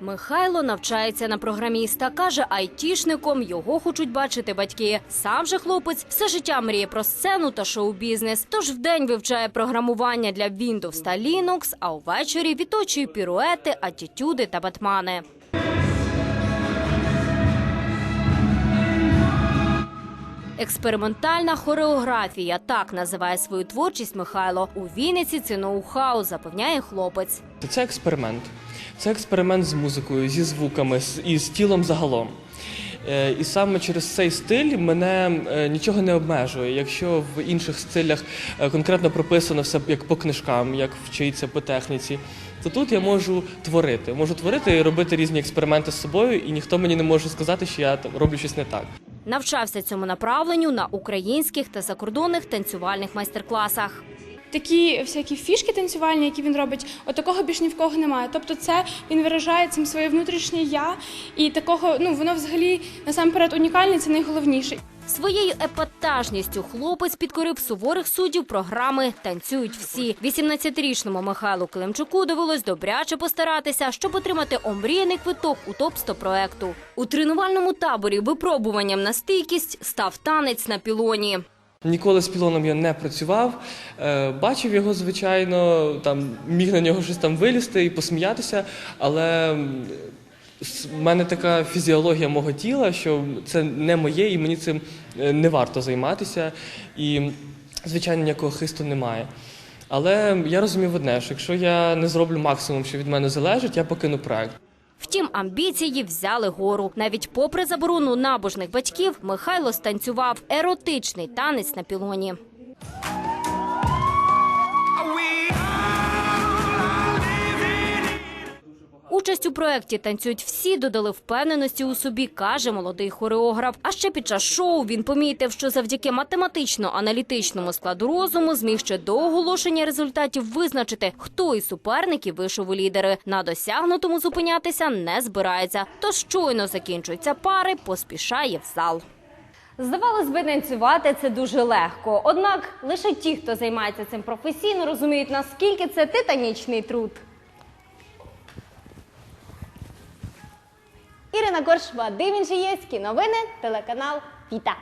Михайло навчається на програміста. каже, айтішником його хочуть бачити батьки. Сам же хлопець все життя мріє про сцену та шоу-бізнес. Тож вдень вивчає програмування для Windows та Linux, а увечері відточує піруети, атітюди та батмани. Експериментальна хореографія так називає свою творчість Михайло. У Вінниці це ноу-хау, запевняє хлопець. Це експеримент. Це експеримент з музикою, зі звуками і з тілом загалом. Е, І саме через цей стиль мене е, нічого не обмежує. Якщо в інших стилях е, конкретно прописано все як по книжкам, як вчиться по техніці, то тут я можу творити. Можу творити і робити різні експерименти з собою, і ніхто мені не може сказати, що я роблю щось не так. Навчався цьому направленню на українських та закордонних танцювальних майстер-класах. Такі всякі фішки танцювальні, які він робить, от такого більш ні в кого немає. Тобто, це він виражає цим своє внутрішнє я, і такого, ну воно взагалі насамперед унікальне, це найголовніше. Своєю епатажністю хлопець підкорив суворих суддів програми Танцюють всі. 18-річному Михайлу Климчуку довелось добряче постаратися, щоб отримати омріяний квиток у топ 100 проекту. У тренувальному таборі випробуванням на стійкість став танець на пілоні. Ніколи з пілоном я не працював. Е, Бачив його, звичайно, там міг на нього щось там вилізти і посміятися, але в мене така фізіологія мого тіла, що це не моє, і мені цим е, не варто займатися. І, звичайно, ніякого хисту немає. Але я розумів одне, що якщо я не зроблю максимум, що від мене залежить, я покину проект. Втім, амбіції взяли гору. Навіть попри заборону набожних батьків, Михайло станцював еротичний танець на пілоні. Участь у проєкті танцюють всі, додали впевненості у собі, каже молодий хореограф. А ще під час шоу він помітив, що завдяки математично-аналітичному складу розуму зміг ще до оголошення результатів визначити, хто із суперників вийшов у лідери. На досягнутому зупинятися не збирається. Тож щойно закінчуються пари, поспішає в зал. Здавалось би, танцювати це дуже легко. Однак лише ті, хто займається цим професійно, розуміють, наскільки це титанічний труд. Ірина Коршва, Вадим Інжиєцький. Новини, телеканал Віта.